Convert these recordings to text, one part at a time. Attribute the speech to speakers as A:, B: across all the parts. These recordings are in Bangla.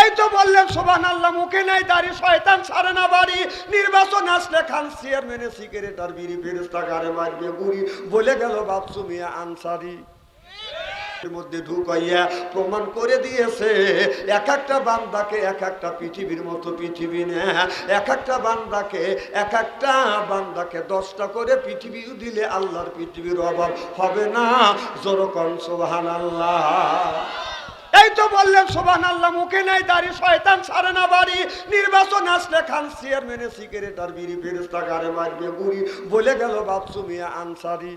A: এই তো বললেন সোবান আল্লাহ মুখে নাই, দাড়ি শয়তান সারে না বাড়ি। নির্বাচন আসলে খান চেয়ারম্যানে, সিগারেটার বিড়ি ফেরেস্তা গাড়ে মারবে গুড়ি বলে গেল, বাপসু মিয়া আনসারি। মধ্যে ঢুকাইয়া প্রমাণ করে দিয়েছে, এক একটা বান্দাকে এক একটা পৃথিবীর মতো পৃথিবী না। এক একটা বান্দাকে এক একটা বান্দাকে দশটা করে পৃথিবী দিলে আল্লাহর পৃথিবীর অভাব হবে না। জোরকন সোহান আল্লাহ এই তো বললেন সোবান আল্লাহ মুখে নাই দাঁড়িয়ে শয়তান সারে না বাড়ি। নির্বাচন আসলে খান চেয়ারম্যানে, সিগারেটার বিড়ি ফেরেস্তা গাড়ে মারবে বুড়ি বলে গেল, বাপসু মিয়া আনসারি।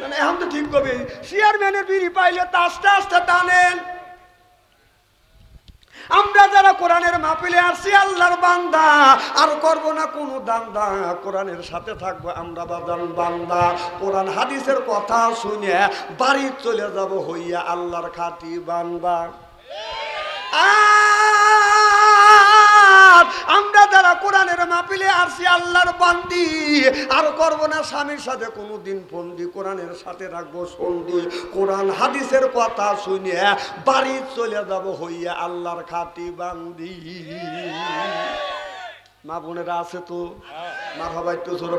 A: মানে এখন তো ঠিক কবি, চেয়ারম্যানের বিড়ি পাইলে তা আস্তে আস্তে টানেন। আমরা যারা কোরআনের মাহফিলে আসি, আল্লাহর বান্দা। আর করব না কোনো দান্দা। কোরআনের সাথে থাকব আমরা বাদান বান্দা। কোরআন হাদিসের কথা শুনে বাড়ি চলে যাব হইয়া আল্লাহর খাতি বান্দা। যারা কোরআনের মাহফিলে আসছি আল্লাহর বান্দি। আর করব না স্বামীর সাথে কোনো দিন ফন্দি কোরআনের সাথে রাখব সন্ধি। কোরআন হাদিসের কথা শুনে বাড়ি চলে যাব হইয়া আল্লাহর খাতি বান্দি। মা বোনেরা আছে তো? মা ভাবাই তো জোর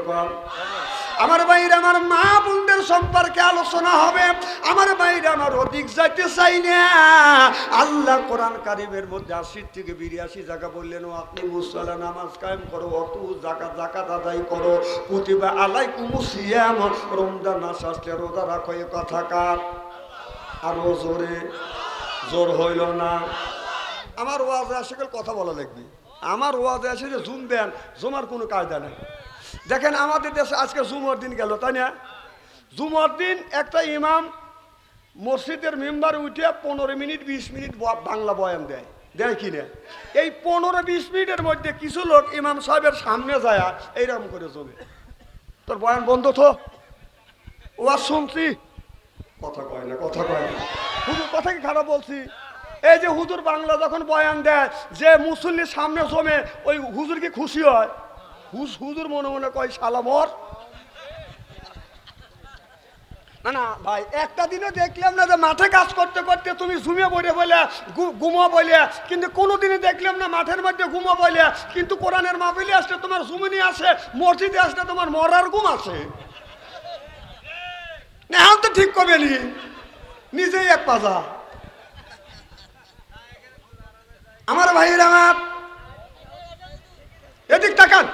A: আমার বাইরে আমার মা বোনদের সম্পর্কে আলোচনা হবে। আমার অধিক যাইতে চাই না। আল্লাহ কোরআন কারিমের মধ্যে আশি থেকে বিরিয়াশি জায়গা বললেন আপনি মুসলা নামাজ কায়েম করো, অত জাকাত জাকাত আদায় করো, প্রতিভা আলাই কুমুসিয়াম রমজান মাস আসলে রোজা রাখো, এ কথা কার? আরও জোরে, জোর হইল না। আমার ওয়াজে আসে কথা বলা লাগবে। আমার ওয়াজে আসে যে জুম দেন, জমার কোনো কায়দা নেই। দেখেন আমাদের দেশে আজকে জুমার দিন গেল, তাই না? জুমার দিন একটা ইমাম মসজিদের মেম্বারে উঠে পনেরো মিনিট, বিশ মিনিট বাংলা বয়ান দেয়। দেয় কি না? এই পনেরো, বিশ মিনিটের মধ্যে কিছু লোক ইমাম সাহেবের সামনে যায় এইরকম করে জমে তোর বয়ান বন্ধ তো? ও আর শুনছি। কথা কয় না, কথা কয় না। হুজুর কথা কি খারাপ বলছি? এই যে হুজুর বাংলা যখন বয়ান দেয়, যে মুসল্লির সামনে জমে ওই হুজুর কি খুশি হয়? হুজুর মনে মনে কয় সালামর না না, ভাই, একটা দিনও দেখলাম না যে মাঠে কাজ করতে করতে তুমি ঝুমে বলে বলে ঘুমো বলে, কিন্তু কোনোদিনই দেখলাম না মাঠের মধ্যে ঘুমো বলে, কিন্তু কোরআনের মাহফিলে আসলে তোমার ঝুমনি আসে, মসজিদে আসলে তোমার মরার ঘুম আছে না, এখন তো ঠিক করবে নি। নিজেই এক পাজা। আমার ভাইয়ের আমার। এদিক তাকান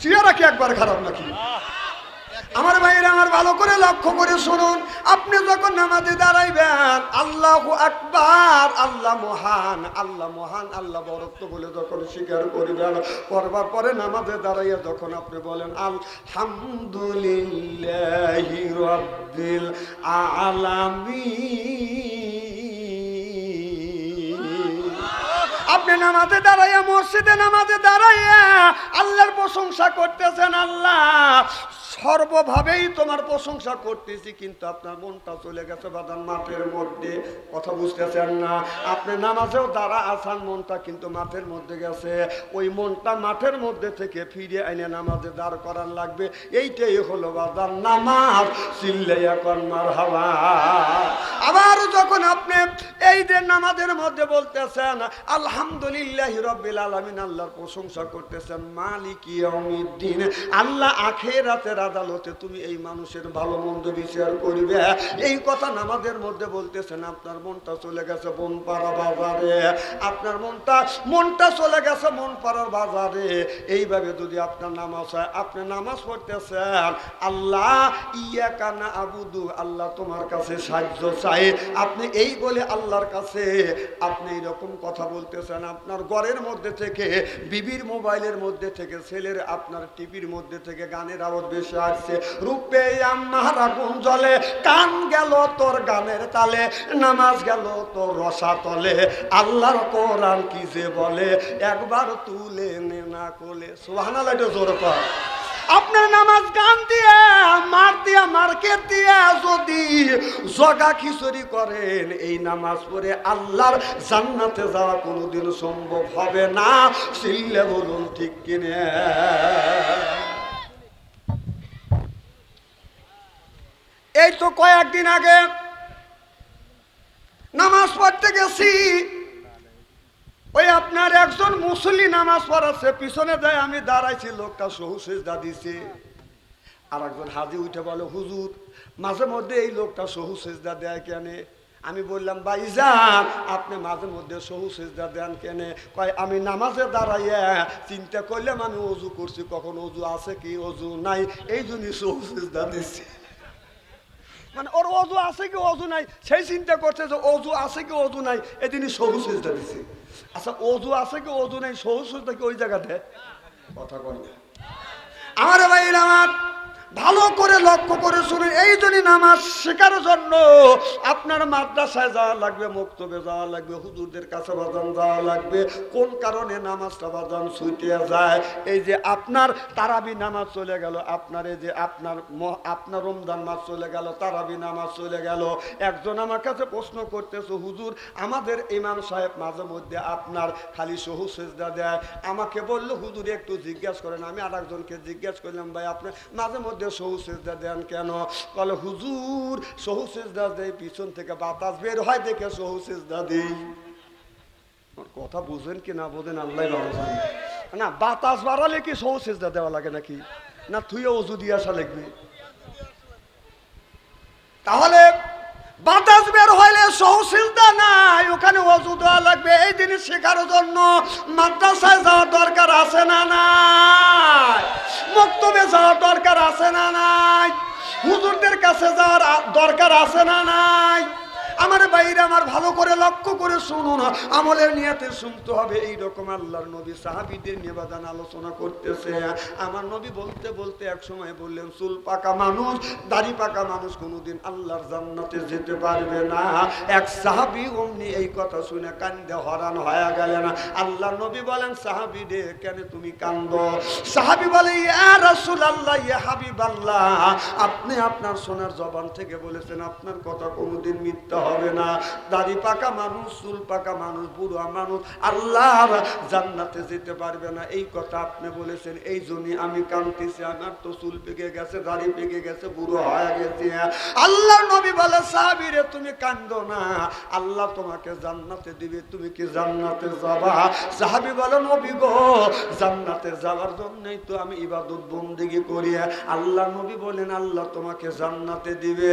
A: চেয়ারা কি একবার খারাপ নাকি? আমার ভাইয়ের আমার ভালো করে লক্ষ্য করে শুনুন। আপনি যখন নামাজে দাঁড়াইবেন, আল্লাহ আকবার, আল্লাহ মহান আল্লাহ মহান, আল্লাহ বরত্ব বলে যখন স্বীকার করিবেন, করবার পরে নামাজে দাঁড়াইয়া যখন আপনি বলেন, আলহামদুলিল্লাহ আলামিন। আপনি নামাজে দাঁড়াইয়া, মসজিদে নামাজে দাঁড়াইয়া আল্লাহর প্রশংসা করতেছেন আল্লাহ। সর্বভাবেই তোমার প্রশংসা করতেছি, কিন্তু আপনার মনটা চলে গেছে বাদান মাঠের মধ্যে। কথা বুঝতেছেন না? আপনি নামাজেও দাঁড়া আসান মনটা কিন্তু মাঠের মধ্যে গেছে। ওই মনটা মাঠের মধ্যে থেকে ফিরে আইনে নামাজে দাঁড় করার লাগবে। এইটাই হলো বাদান নামাজ। চিল্লাইয়া কন্মার হাওয়া আবার যখন আপনি এই যে নামাজের মধ্যে বলতেছেন, আলহামদুলিল্লাহ রব্বিল আলামিন, আল্লাহর প্রশংসা করতেছেন, মালিক ইয়াউমিদ্দিন। আল্লাহ আখেরাতের আদালতে তুমি এই মানুষের ভালো মন্দ বিচার করবে। এই কথা নামাজের মধ্যে বলতেছেন, আপনার মনটা চলে গেছে বন পাড়া বাজারে। আপনার মনটা মনটা চলে গেছে মন পাড়ার বাজারে। এইভাবে যদি আপনার নামাজ হয়, আপনি নামাজ পড়তেছেন, আল্লাহ ইয়া কানা আবুদু, আল্লাহ তোমার কাছে সাহায্য চাই আপনি এই বলে আল্লাহর কাছে, আপনি এরকম কথা বলতেছেন আপনার ঘরের মধ্যে থেকে, বিবির মোবাইলের মধ্যে থেকে, ছেলের আপনার টিভির মধ্যে থেকে গানের আওয়াজ বেশি আসছে। রূপে আমার আগুন জ্বলে কান গেল তোর গানের তালে, নামাজ গেল তোর রসা তলে। আল্লাহর কোরআন কি যে বলে, একবার তুলে নে না কোলে। সোহানা লাইটে জোর কর আপনার নামাজ গান দিয়ে, মার দিয়া, মার্কেট দিয়ে যদি জগা খিচুড়ি করেন, এই নামাজ পড়ে আল্লাহর জান্নাতে যাওয়া কোনোদিন সম্ভব হবে না। সিল্লে বলুন, ঠিক কিনে? এই তো কয়েকদিন আগে নামাজ পড়তে গেছি। একজন মুসলি নামাজ পড়াচ্ছে, পিছনে যায় আমি দাঁড়াইছি, লোকটা সহু সেজদা দিছে। আর একজন হাজি উঠে বলে, হুজুর, মাঝে মধ্যে এই লোকটা সহু সেজদা দেয় কেনে? আমি বললাম ভাইজান আপনি মাঝে মধ্যে সহু সেজদা দেন কেনে? কয়, আমি নামাজে দাঁড়াইয়া চিন্তা করলাম, আমি অজু করছি, কখন অজু আছে কি অজু নাই, এই জন্যই সহু সেজদা দিচ্ছি মানে ওর অজু আছে কি অজু নাই, সেই চিন্তা করছে যে অজু আছে কি অজু নাই, এদিনই সহু সেজদা দিছে। আচ্ছা অধু আছে কি অধু নেই? সহজ সেজদা কি ওই জায়গাতে? কথা কয় না। আমার ভাই ভালো করে লক্ষ্য করে শুনুন। এই জন্য নামাজ শেখার জন্য আপনার মাদ্রাসায় যাওয়া লাগবে, মক্তবে যাওয়া লাগবে, হুজুরদের কাছে বাজান যাওয়া লাগবে। কোন কারণে নামাজটা বাজান ছুটে যায়? এই যে আপনার তারাবি নামাজ চলে গেল, আপনার এই যে আপনার আপনার রমজান মাস চলে গেল, তারাবি নামাজ চলে গেল। একজন আমার কাছে প্রশ্ন করতেছে, হুজুর, আমাদের ইমাম সাহেব মাঝে মধ্যে আপনার খালি সহু সেজদা দেয়? আমাকে বলল, হুজুর, একটু জিজ্ঞাসা করেন। আমি আর একজনকে জিজ্ঞাসা করলাম, ভাই আপনার মাঝে মধ্যে সহু সেজদা দেন কেন? বলে হুজুর, সহু সেজদা দেয় পিছন থেকে বাতাস বের হয় দেখে সহু সেজদা দিই। কথা বুঝেন কি না বোঝেন, আল্লাহ না, বাতাস বাড়ালে কি সহু সেজদা দেওয়া লাগে নাকি? না তুই অজু দিয়ে আসা লাগবে? তাহলে বাতাস বের হইলে সহশীলতা নাই। ওখানে অজু দেওয়া লাগবে, এই জিনিস শেখার জন্য। মাদ্রাসায় যাওয়ার দরকার আছে না নাই? মক্তবে যাওয়ার দরকার আছে না নাই? হুজুরদের কাছে যাওয়ার দরকার আছে না নাই? আমার বাইরে আমার ভালো করে লক্ষ্য করে শুনুন আমলের নিয়াতে শুনতে হবে এই রকম আল্লাহর নবী সাহাবিদের নিবেদন আলোচনা করতেছে। আমার নবী বলতে বলতে এক সময় বললেন, চুল পাকা মানুষ, দাড়ি পাকা মানুষ কোনোদিন আল্লাহর জান্নাতে যেতে পারবে না। এক সাহাবি অমনি এই কথা শুনে কান্দে হরান হয়ে গেলেন আল্লাহর নবী বলেন, সাহাবি রে, কেন তুমি কান্দ? সাহাবি বলে, ইয়া আল্লাহ ইয়া হাবিব আল্লাহ আপনি আপনার সোনার জবান থেকে বলেছেন, আপনার কথা কোনোদিন মিথ্যা হবে না। দাড়ি পাকা মানুষ, চুল পাকা মানুষ, বুড়া মানুষ, আল্লাহর জান্নাতে যেতে পারবে না। এই কথা আপনি বলেছেন, এই জন্যই আমি কাঁদতেছি। আমার তো চুল পেকে গেছে, দাড়ি পেকে গেছে, বুড়ো হয়ে গেছে। আল্লাহ নবী বলে, সাহাবিরে, তুমি কান্দো না। আল্লাহ তোমাকে জান্নাতে দিবে, তুমি কি জান্নাতে যাবা? সাহাবি বলে, নবী গো, জান্নাতে যাওয়ার জন্যই তো আমি ইবাদত বন্দিগি করি। আল্লাহ নবী বলেন, আল্লাহ তোমাকে জান্নাতে দিবে।